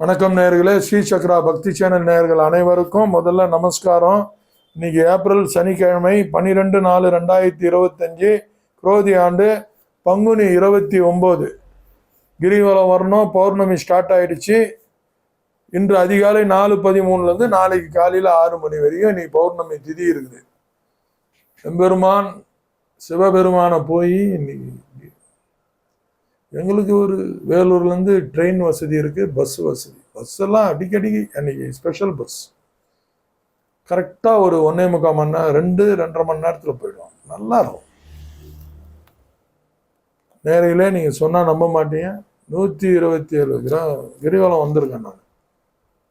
வணக்கம் நேர்களே ஸ்ரீ சக்ரா பக்தி சேனல் நேயர்கள் அனைவருக்கும் முதல்ல நமஸ்காரம். இன்னைக்கு ஏப்ரல் சனிக்கிழமை பன்னிரெண்டு நாலு ரெண்டாயிரத்தி இருபத்தஞ்சி குரோதி ஆண்டு பங்குனி இருபத்தி ஒம்பது. கிரிவலம் வரணும் பௌர்ணமி ஸ்டார்ட் ஆயிடுச்சு. இன்று அதிகாலை நாலு பதிமூணுலேருந்து நாளைக்கு காலையில் ஆறு மணி வரைக்கும் இன்னைக்கு பௌர்ணமி திதி இருக்குது. எம்பெருமான் சிவபெருமானை போய் இன்னைக்கு எங்களுக்கு ஒரு வேலூர்லேருந்து ட்ரெயின் வசதி இருக்குது பஸ் வசதி. பஸ் எல்லாம் அடிக்கடி அன்னைக்கு ஸ்பெஷல் பஸ் கரெக்டாக ஒரு ஒன்றே முக்கால் மணி நேரம் ரெண்டு ரெண்டரை மணி நேரத்தில் போயிடும் நல்லா இருக்கும். நேரையிலே நீங்கள் சொன்னால் நம்ப மாட்டீங்க. நூற்றி இருபத்தி ஏழு கிராம் கிரிவலம் வந்திருக்கேன் நான்.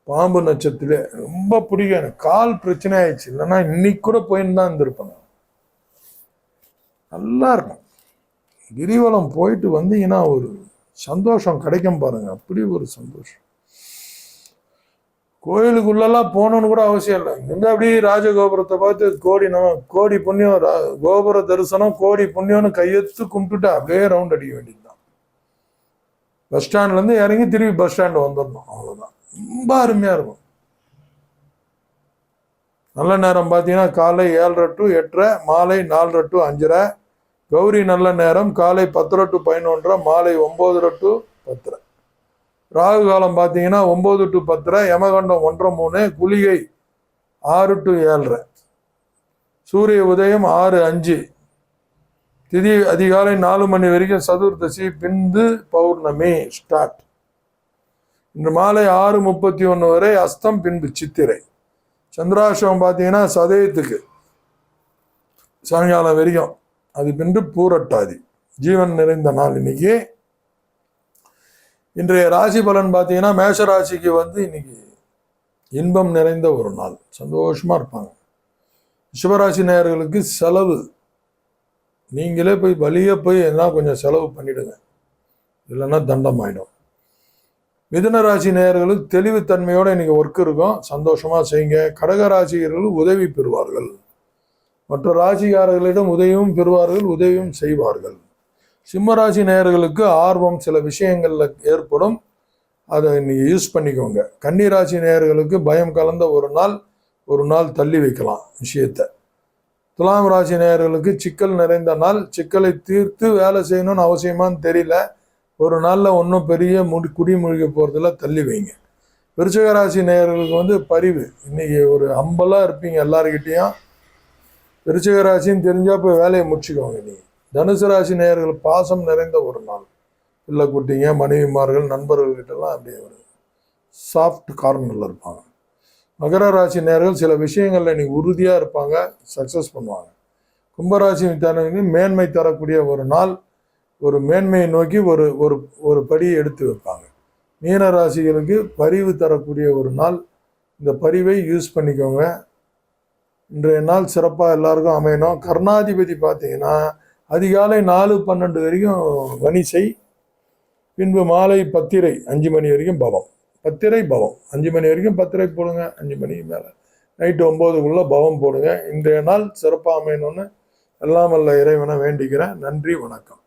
பாம்பு நட்சத்திலே ரொம்ப பிடிக்கும் எனக்கு. கால் பிரச்சனை ஆயிடுச்சு. இல்லைன்னா இன்னைக்கு கூட போயின்னு தான் இருந்திருப்பேன் நல்லா இருக்கும். கிரிவலம் போயிட்டு வந்தீங்கன்னா ஒரு சந்தோஷம் கிடைக்கும் பாருங்க. அப்படி ஒரு சந்தோஷம். கோயிலுக்குள்ளெல்லாம் போகணும்னு கூட அவசியம் இல்லை. இங்கிருந்து அப்படியே ராஜகோபுரத்தை பார்த்து கோடி நம்ம கோடி புண்ணியம் ரா- கோபுர தரிசனம் கோடி புண்ணியம்னு கையெடுத்து கும்பிட்டுட்டு அப்படியே ரவுண்ட் அடிக்க வேண்டியதுதான். பஸ் ஸ்டாண்ட்லேருந்து இறங்கி திரும்பி பஸ் ஸ்டாண்டு வந்துடணும். அவ்வளோதான் ரொம்ப அருமையாக இருக்கும். நல்ல நேரம் பார்த்தீங்கன்னா காலை ஏழரை டு எட்டரை மாலை நாலரை டு அஞ்சரை கௌரி நல்ல நேரம். காலை பத்தரை டு பதினொன்றரை மாலை ஒம்போதரை டு பத்தரை. ராகு காலம் பார்த்தீங்கன்னா ஒம்பது டு பத்தரை யமகண்டம் ஒன்றரை மூணு குளிகை ஆறு டு ஏழரை. சூரிய உதயம் ஆறு அஞ்சு. திதி அதிகாலை நாலு மணி வரைக்கும் சதுர்தசி பிந்து பௌர்ணமி ஸ்டார்ட். இன்று மாலை ஆறு முப்பத்தி ஒன்று வரை அஸ்தம் பின்பு சித்திரை. சந்திராசிரமம் பார்த்தீங்கன்னா சதயத்துக்கு சாயங்காலம் வரைக்கும். அது பின்று பூரட்டாதி. ஜீவன் நிறைந்த நாள் இன்னைக்கு. இன்றைய ராசி பலன் பார்த்தீங்கன்னா மேஷ ராசிக்கு வந்து இன்னைக்கு இன்பம் நிறைந்த ஒரு நாள். சந்தோஷமாக இருப்பாங்க. சிவராசி நேயர்களுக்கு செலவு. நீங்களே போய் வழியே போய் எதனா கொஞ்சம் செலவு பண்ணிடுங்க. இல்லைன்னா தண்டம் ஆயிடும் மிதுன ராசி நேயர்களுக்கு தெளிவுத்தன்மையோடு இன்றைக்கி ஒர்க் இருக்கும். சந்தோஷமாக செய்யுங்க. கடக ராசிகர்கள் உதவி பெறுவார்கள். மற்ற ராசிக்காரர்களிடம் உதவியும் பெறுவார்கள் உதவியும் செய்வார்கள். சிம்மராசி நேயர்களுக்கு ஆர்வம் சில விஷயங்களில் ஏற்படும். அதை நீங்கள் யூஸ் பண்ணிக்கோங்க. கன்னிராசி நேயர்களுக்கு பயம் கலந்த ஒரு நாள் ஒரு நாள் தள்ளி வைக்கலாம் விஷயத்தை. துலாம் ராசி நேயர்களுக்கு சிக்கல் நிறைந்த நாள் சிக்கலை தீர்த்து வேலை செய்யணும்னு அவசியமான்னு தெரியல. ஒரு நாளில் ஒன்றும் பெரிய முடி குடிமூழ்க போகிறதுல தள்ளி வைங்க. விருச்சகராசி நேயர்களுக்கு வந்து பரிவு. இன்றைக்கி ஒரு அம்பலாக இருப்பீங்க எல்லாருக்கிட்டேயும் விருச்சிக ராசின்னு தெரிஞ்சா போய் வேலையை முடிச்சுக்கோங்க நீ தனுசு ராசி நேயர்கள் பாசம் நிறைந்த ஒரு நாள். பிள்ளை குட்டிங்க மனைவிமார்கள் நண்பர்கள்கிட்டலாம் அப்படியே ஒரு சாஃப்ட் கார்னரில் இருப்பாங்க. மகர ராசி நேர்கள் சில விஷயங்களில் இன்னைக்கு உறுதியாக இருப்பாங்க சக்ஸஸ் பண்ணுவாங்க. கும்பராசி தனக்கு மேன்மை தரக்கூடிய ஒரு நாள் ஒரு மேன்மையை நோக்கி ஒரு ஒரு ஒரு படியை எடுத்து வைப்பாங்க. மீன ராசிகளுக்கு பரிவு தரக்கூடிய ஒரு நாள். இந்த பரிவை யூஸ் பண்ணிக்கோங்க. இன்றைய நாள் சிறப்பாக எல்லாருக்கும் அமையணும். கர்ணாதிபதி பார்த்தீங்கன்னா அதிகாலை நாலு பன்னெண்டு வரைக்கும் வணிசை பின்பு மாலை பத்திரை அஞ்சு மணி வரைக்கும் பவம். பத்திரை பவம். அஞ்சு மணி வரைக்கும் பத்திரை போடுங்க அஞ்சு மணிக்கு மேலே. நைட்டு ஒம்போதுக்குள்ளே பவம் போடுங்க. இன்றைய நாள் சிறப்பாக அமையணும்னு எல்லாம் வல்ல இறைவனை வேண்டிக்கிறேன். நன்றி வணக்கம்.